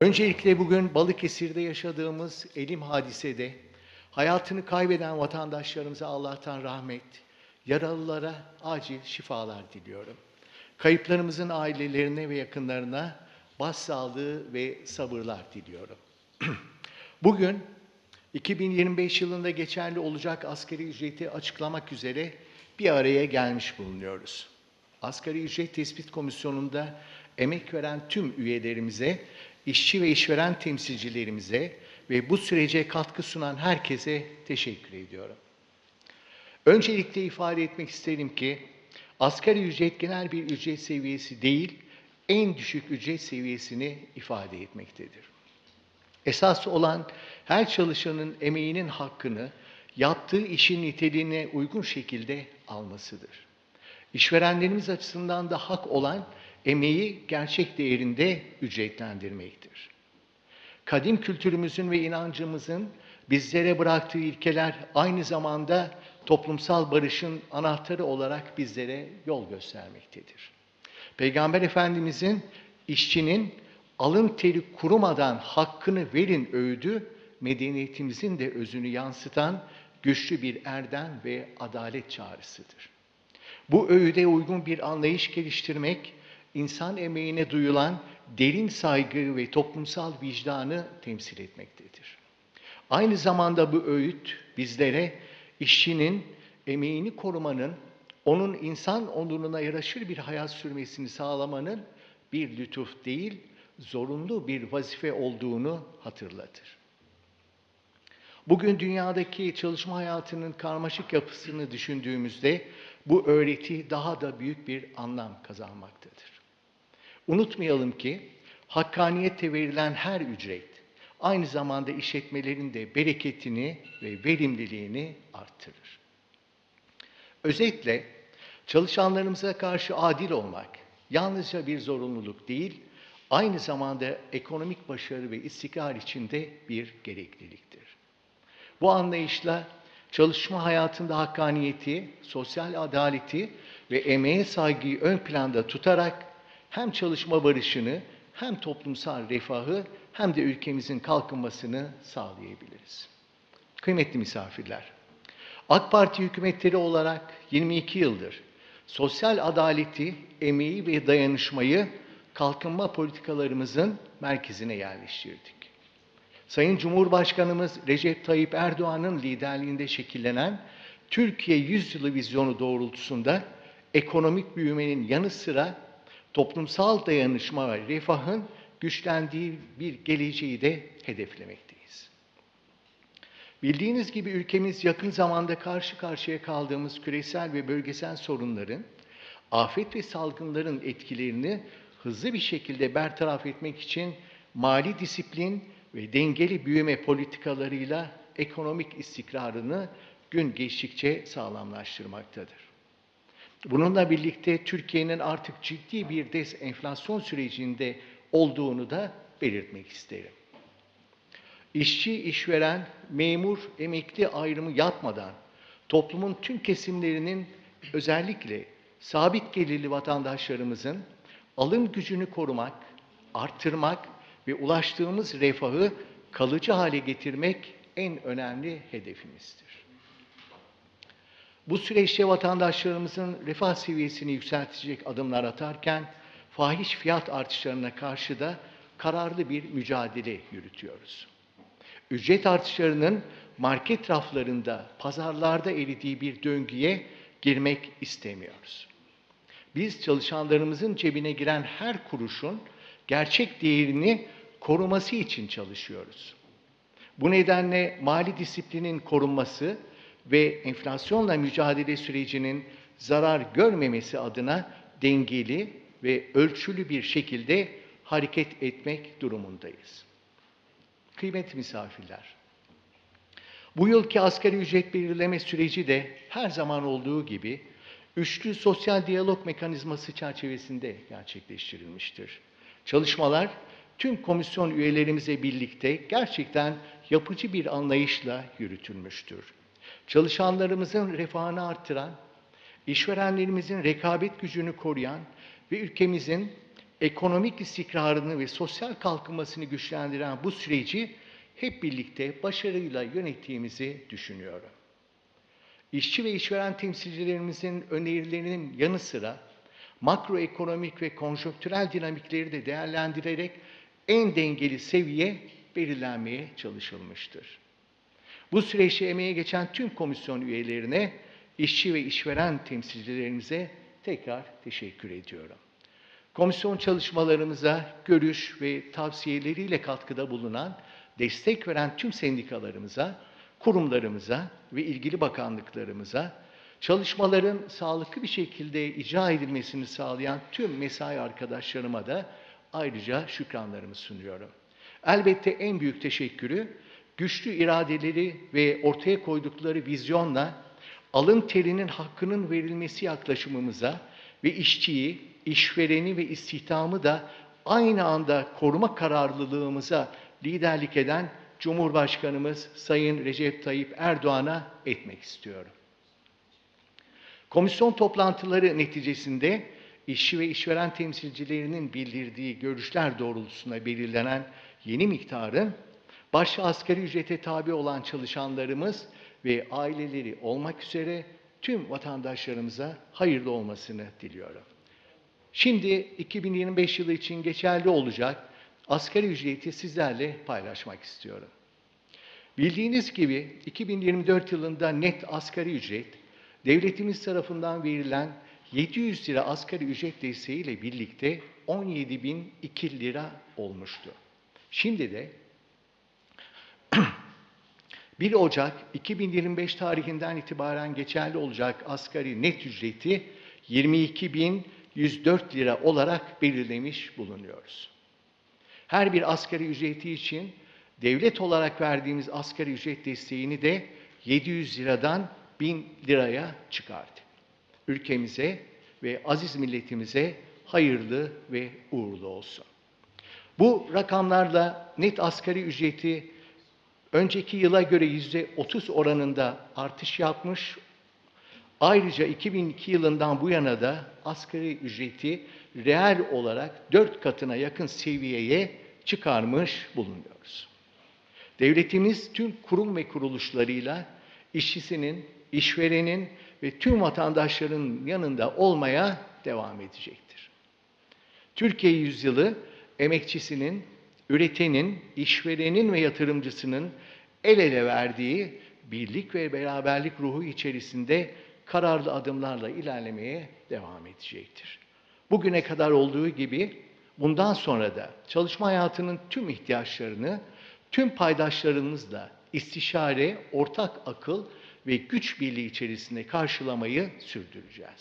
Öncelikle bugün Balıkesir'de yaşadığımız elim hadisede hayatını kaybeden vatandaşlarımıza Allah'tan rahmet, yaralılara acil şifalar diliyorum. Kayıplarımızın ailelerine ve yakınlarına başsağlığı ve sabırlar diliyorum. Bugün 2025 yılında geçerli olacak asgari ücreti açıklamak üzere bir araya gelmiş bulunuyoruz. Asgari ücret tespit komisyonunda emek veren tüm üyelerimize, işçi ve işveren temsilcilerimize ve bu sürece katkı sunan herkese teşekkür ediyorum. Öncelikle ifade etmek isterim ki asgari ücret genel bir ücret seviyesi değil, en düşük ücret seviyesini ifade etmektedir. Esas olan her çalışanın emeğinin hakkını yaptığı işin niteliğine uygun şekilde almasıdır. İşverenlerimiz açısından da hak olan emeği gerçek değerinde ücretlendirmektir. Kadim kültürümüzün ve inancımızın bizlere bıraktığı ilkeler aynı zamanda toplumsal barışın anahtarı olarak bizlere yol göstermektedir. Peygamber Efendimizin işçinin alın teri kurumadan hakkını verin öğüdü, medeniyetimizin de özünü yansıtan güçlü bir erdem ve adalet çağrısıdır. Bu öğüde uygun bir anlayış geliştirmek, insan emeğine duyulan derin saygı ve toplumsal vicdanı temsil etmektedir. Aynı zamanda bu öğüt bizlere işçinin emeğini korumanın, onun insan onuruna yaraşır bir hayat sürmesini sağlamanın bir lütuf değil, zorunlu bir vazife olduğunu hatırlatır. Bugün dünyadaki çalışma hayatının karmaşık yapısını düşündüğümüzde bu öğreti daha da büyük bir anlam kazanmaktadır. Unutmayalım ki hakkaniyete verilen her ücret aynı zamanda işletmelerin de bereketini ve verimliliğini arttırır. Özetle çalışanlarımıza karşı adil olmak yalnızca bir zorunluluk değil, aynı zamanda ekonomik başarı ve istikrar içinde bir gerekliliktir. Bu anlayışla çalışma hayatında hakkaniyeti, sosyal adaleti ve emeğe saygıyı ön planda tutarak hem çalışma barışını hem toplumsal refahı hem de ülkemizin kalkınmasını sağlayabiliriz. Kıymetli misafirler, AK Parti hükümetleri olarak 22 yıldır sosyal adaleti, emeği ve dayanışmayı kalkınma politikalarımızın merkezine yerleştirdik. Sayın Cumhurbaşkanımız Recep Tayyip Erdoğan'ın liderliğinde şekillenen Türkiye Yüzyılı vizyonu doğrultusunda ekonomik büyümenin yanı sıra toplumsal dayanışma ve refahın güçlendiği bir geleceği de hedeflemekteyiz. Bildiğiniz gibi ülkemiz yakın zamanda karşı karşıya kaldığımız küresel ve bölgesel sorunların, afet ve salgınların etkilerini hızlı bir şekilde bertaraf etmek için mali disiplin ve dengeli büyüme politikalarıyla ekonomik istikrarını gün geçtikçe sağlamlaştırmaktadır. Bununla birlikte Türkiye'nin artık ciddi bir desenflasyon sürecinde olduğunu da belirtmek isterim. İşçi, işveren, memur, emekli ayrımı yapmadan toplumun tüm kesimlerinin özellikle sabit gelirli vatandaşlarımızın alım gücünü korumak, arttırmak ve ulaştığımız refahı kalıcı hale getirmek en önemli hedefimizdir. Bu süreçte vatandaşlarımızın refah seviyesini yükseltecek adımlar atarken fahiş fiyat artışlarına karşı da kararlı bir mücadele yürütüyoruz. Ücret artışlarının market raflarında, pazarlarda eridiği bir döngüye girmek istemiyoruz. Biz çalışanlarımızın cebine giren her kuruşun gerçek değerini koruması için çalışıyoruz. Bu nedenle mali disiplinin korunması ve enflasyonla mücadele sürecinin zarar görmemesi adına dengeli ve ölçülü bir şekilde hareket etmek durumundayız. Kıymetli misafirler, bu yılki asgari ücret belirleme süreci de her zaman olduğu gibi üçlü sosyal diyalog mekanizması çerçevesinde gerçekleştirilmiştir. Çalışmalar tüm komisyon üyelerimize birlikte gerçekten yapıcı bir anlayışla yürütülmüştür. Çalışanlarımızın refahını artıran, işverenlerimizin rekabet gücünü koruyan ve ülkemizin ekonomik istikrarını ve sosyal kalkınmasını güçlendiren bu süreci hep birlikte başarıyla yönettiğimizi düşünüyorum. İşçi ve işveren temsilcilerimizin önerilerinin yanı sıra makroekonomik ve konjonktürel dinamikleri de değerlendirerek en dengeli seviye belirlenmeye çalışılmıştır. Bu süreçte emeğe geçen tüm komisyon üyelerine, işçi ve işveren temsilcilerimize tekrar teşekkür ediyorum. Komisyon çalışmalarımıza görüş ve tavsiyeleriyle katkıda bulunan, destek veren tüm sendikalarımıza, kurumlarımıza ve ilgili bakanlıklarımıza, çalışmaların sağlıklı bir şekilde icra edilmesini sağlayan tüm mesai arkadaşlarıma da ayrıca şükranlarımı sunuyorum. Elbette en büyük teşekkürü güçlü iradeleri ve ortaya koydukları vizyonla alın terinin hakkının verilmesi yaklaşımımıza ve işçiyi, işvereni ve istihdamı da aynı anda koruma kararlılığımıza liderlik eden Cumhurbaşkanımız Sayın Recep Tayyip Erdoğan'a etmek istiyorum. Komisyon toplantıları neticesinde işçi ve işveren temsilcilerinin bildirdiği görüşler doğrultusunda belirlenen yeni miktarın başta asgari ücrete tabi olan çalışanlarımız ve aileleri olmak üzere tüm vatandaşlarımıza hayırlı olmasını diliyorum. Şimdi 2025 yılı için geçerli olacak asgari ücreti sizlerle paylaşmak istiyorum. Bildiğiniz gibi 2024 yılında net asgari ücret devletimiz tarafından verilen 700 lira asgari ücret desteğiyle birlikte 17.002 lira olmuştu. Şimdi de 1 Ocak 2025 tarihinden itibaren geçerli olacak asgari net ücreti 22.104 lira olarak belirlemiş bulunuyoruz. Her bir asgari ücreti için devlet olarak verdiğimiz asgari ücret desteğini de 700 liradan 1000 liraya çıkardı. Ülkemize ve aziz milletimize hayırlı ve uğurlu olsun. Bu rakamlarla net asgari ücreti önceki yıla göre yüzde 30 oranında artış yapmış. Ayrıca 2002 yılından bu yana da asgari ücreti reel olarak 4 katına yakın seviyeye çıkarmış bulunuyoruz. Devletimiz tüm kurum ve kuruluşlarıyla işçisinin, işverenin ve tüm vatandaşların yanında olmaya devam edecektir. Türkiye yüzyılı emekçisinin, üretenin, işverenin ve yatırımcısının el ele verdiği birlik ve beraberlik ruhu içerisinde kararlı adımlarla ilerlemeye devam edecektir. Bugüne kadar olduğu gibi bundan sonra da çalışma hayatının tüm ihtiyaçlarını tüm paydaşlarımızla istişare, ortak akıl ve güç birliği içerisinde karşılamayı sürdüreceğiz.